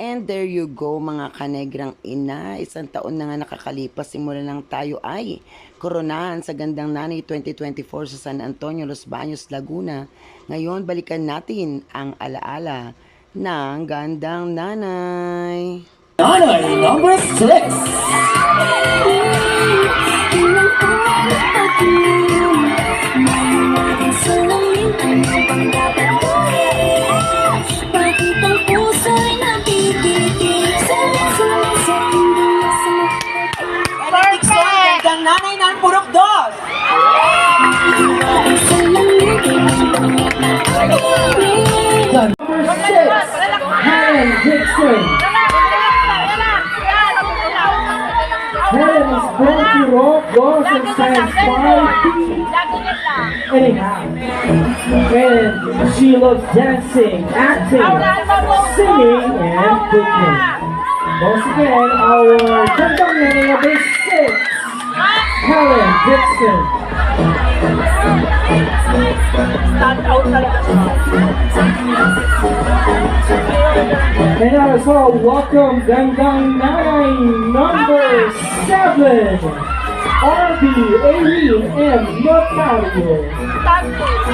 And there you go mga kanegrang ina, isang taon na nga nakakalipas simula nang tayo ay koronahan sa gandang nanay 2024 sa San Antonio, Los Baños, Laguna. Ngayon balikan natin ang alaala ng gandang nanay. Nanay number 6! Dixon. Helen is born to rock, goes and stands five feet and. She loves dancing, acting, singing, and cooking. Once again, our Nanay number six, Helen Dixon. Stand out talaga. And also welcome Gandang Nanay number seven, RB Aileen M. Notario. Pulis,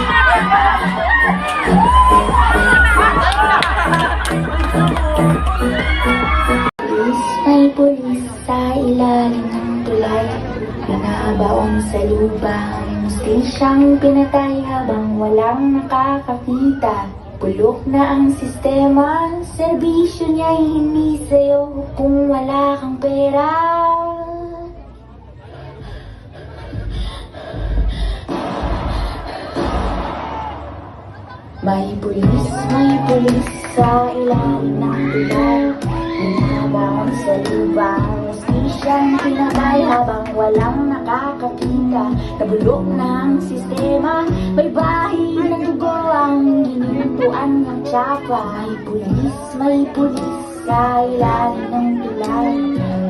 Mustisyang pinatay habang walang nakakakita. Bulok na ang sistema Serbisyo niya'y hindi sa'yo Kung wala kang pera. May pulis, may pulis sa ilalim ng tulay. Binabangon sa lupa Justisyang pinatay habang walang nakakakita. Nabulok ng sistema May bahi ng dugo ang ginintuan ng tsapa May pulis, may pulis sa ilalim ng tulay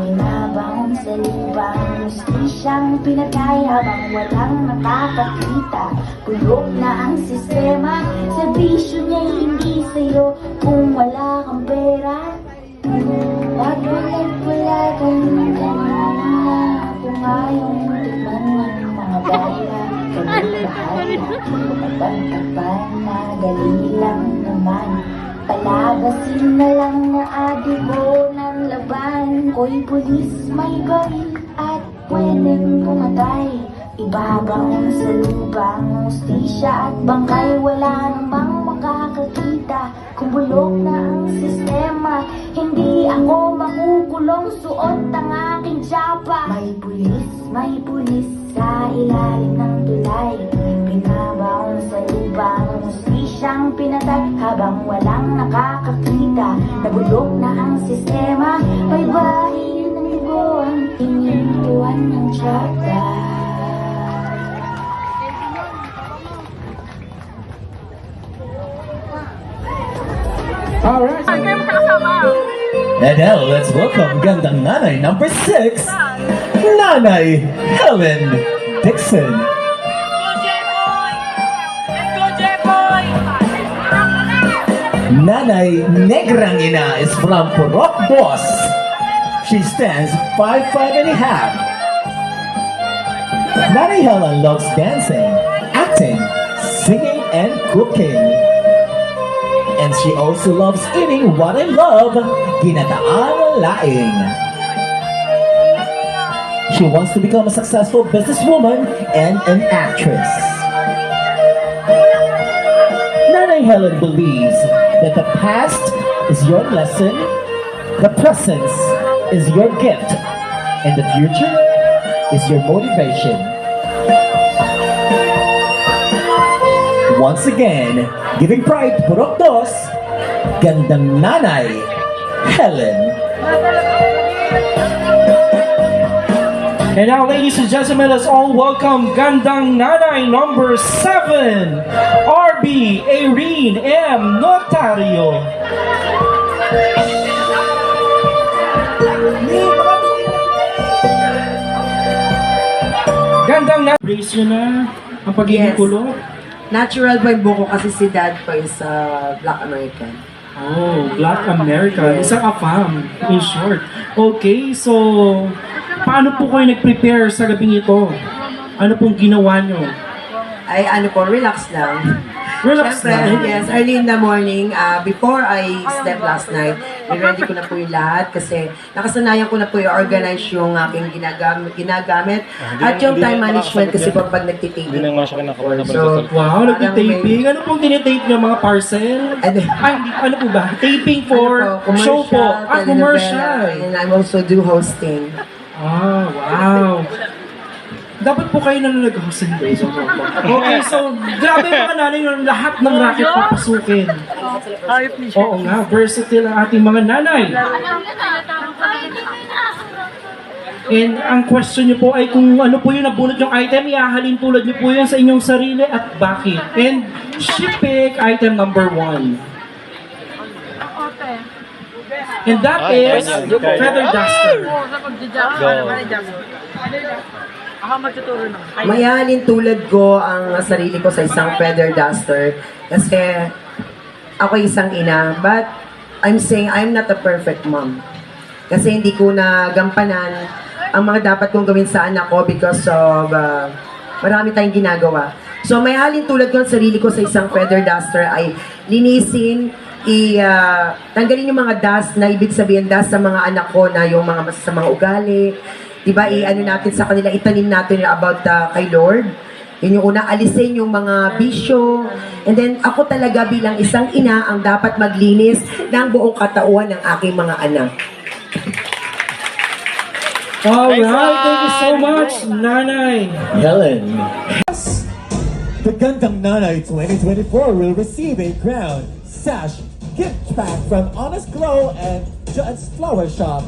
Binabangon sa lupa Justisyang pinatay habang walang nakakakita. Bulok na ang sistema Serbisyo niya hindi sa'yo Kung wala kang pera. Bakit wala kang kanina Kung ayaw mo tikman ng mga bala Kami bahala Kapag-kapag na dali lang naman Palagasin na lang na adibo ng laban Ko'y pulis may baril at pwedeng pumatay Ibabaon sa lupa ang hustisya at bangkay Wala namang Kung bulok na ang sistema. Hindi ako makukulong. Suot ang aking tsapa. May pulis, may pulis Sa ilalim ng tulay. Binabaon sa lupa ang pinatay. Habang walang nakakakita Nabulok na ang sistema. May bahin ng dugo Ang tinintuan ng tsapa All right. And now let's welcome Gandang Nanay number six, Nanay Helen Dixon. Nanay Negrang Ina is from Purok Boss. She stands five five and a half. Helen loves dancing, acting, singing, and cooking. She also loves eating what I love, ginataan laing. She wants to become a successful businesswoman and an actress. Nanay Helen believes that the past is your lesson, the present is your gift, and the future is your motivation. Once again, giving pride to Purok Dos, Gandang Nanay, Helen. And now, ladies and gentlemen, let's all welcome Gandang Nanay number seven, RB Irene M. Notario. Gandang na. Brace nyo na ang pagiging Yes. kulot. Natural pa yung buko kasi si dad pa yung sa Black American. Oh, Black American. Isang AFAM, in short. Okay, so paano po kayo nag-prepare sa gabing ito? Ano pong ginawa nyo? Ay ano po, relax lang. Relax Siyempre, lang. yes, early in the morning, ah, before I slept last night, ready ko na po yung lahat kasi nakasanayan ko na po yung organize yung aking ginagamit, ginagamit at yung time management kasi po pag nagtitaping. Hindi na nga siya kinakabahan So, Wow, nag-taping. Ano pong tinitape nyo? Mga parcel? Ano? Ay, hindi. Ano po ba? Taping for Ano po, show po. commercial, Ah, commercial. telenovela, And I also do hosting. Ah, wow. Dapat po kayo na nag-host and days. Okay, so grabe mga nanay yung lahat ng racket papasukin. Oo nga, versatile ang ating mga nanay. And ang question niyo po ay kung ano po yung nabunot yung item, ihahalin tulad niyo po yun sa inyong sarili at bakit. And she pick item number one. And that is feather duster. Mayahalin tulad ko ang sarili ko sa isang feather duster kasi ako isang ina. But I'm saying I'm not a perfect mom. Kasi hindi ko na gampanan ang mga dapat kong gawin sa anak ko because of uh, marami tayong ginagawa. So may halin tulad ko ang sarili ko sa isang feather duster ay linisin, i uh, tanggalin yung mga dust na ibig sabihin dust sa mga anak ko na yung mga masasamang ugali. 'Di ba? I-ano natin sa kanila, itanim natin about uh, kay Lord. Yun yung una, alisin yung mga bisyo. And then, ako talaga bilang isang ina ang dapat maglinis ng buong katauhan ng aking mga anak. Alright, thank you so much, Nanay. Helen. The Gandang Nanay 2024 will receive a crown, sash, gift pack from Honest Glow and Judd's Flower Shop.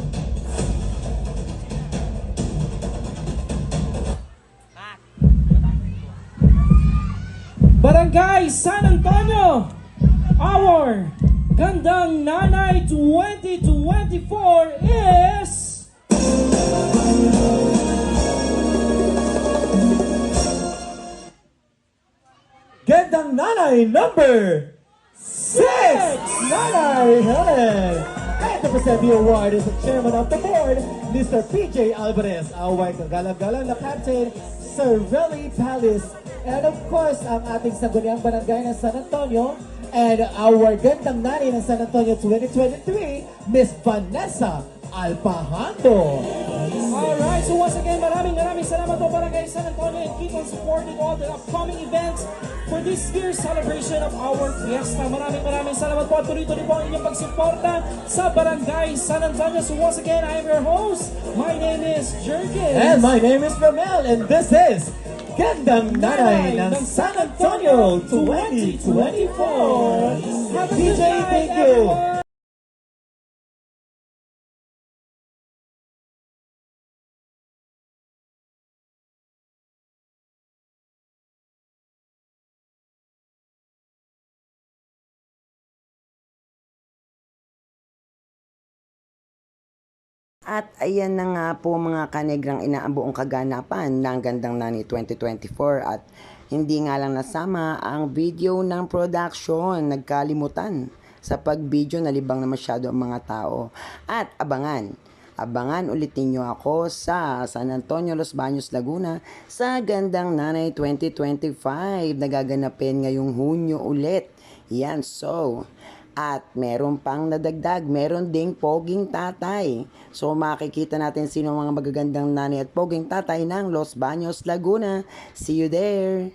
Barangay San Antonio, our Gandang Nanay 2024 is... Gandang Nanay number six, Nanay Helen. And to present the award is the chairman of the board, Mr. PJ Alvarez, our kagalang-galang na captain, Sir Relly Palace, and of course, ang ating sangguniang barangay ng San Antonio, and our gandang nanay ng San Antonio 2023, Miss Vanessa Alpahando. Alright, so once again, maraming maraming salamat po Barangay San Antonio and keep on supporting all the upcoming events for this year's celebration of our fiesta. Maraming maraming salamat po at tuloy-tuloy po ang inyong pagsuporta sa Barangay San Antonio. So once again, I am your host. My name is Jurgen. And my name is Ramel, and this is Gandang Nanay ng San Antonio 2024. Have DJ, thank you. At ayan na nga po mga kanegrang ina ang buong kaganapan ng Gandang Nani 2024 at hindi nga lang nasama ang video ng production, nagkalimutan sa pag-video nalibang na masyado ang mga tao. At abangan, abangan ulit ninyo ako sa San Antonio, Los Baños, Laguna sa Gandang Nanay 2025 nagaganapin ngayong Hunyo ulit. Yan, so, at meron pang nadagdag, meron ding poging tatay. So makikita natin sino mga magagandang nanay at poging tatay ng Los Baños, Laguna. See you there!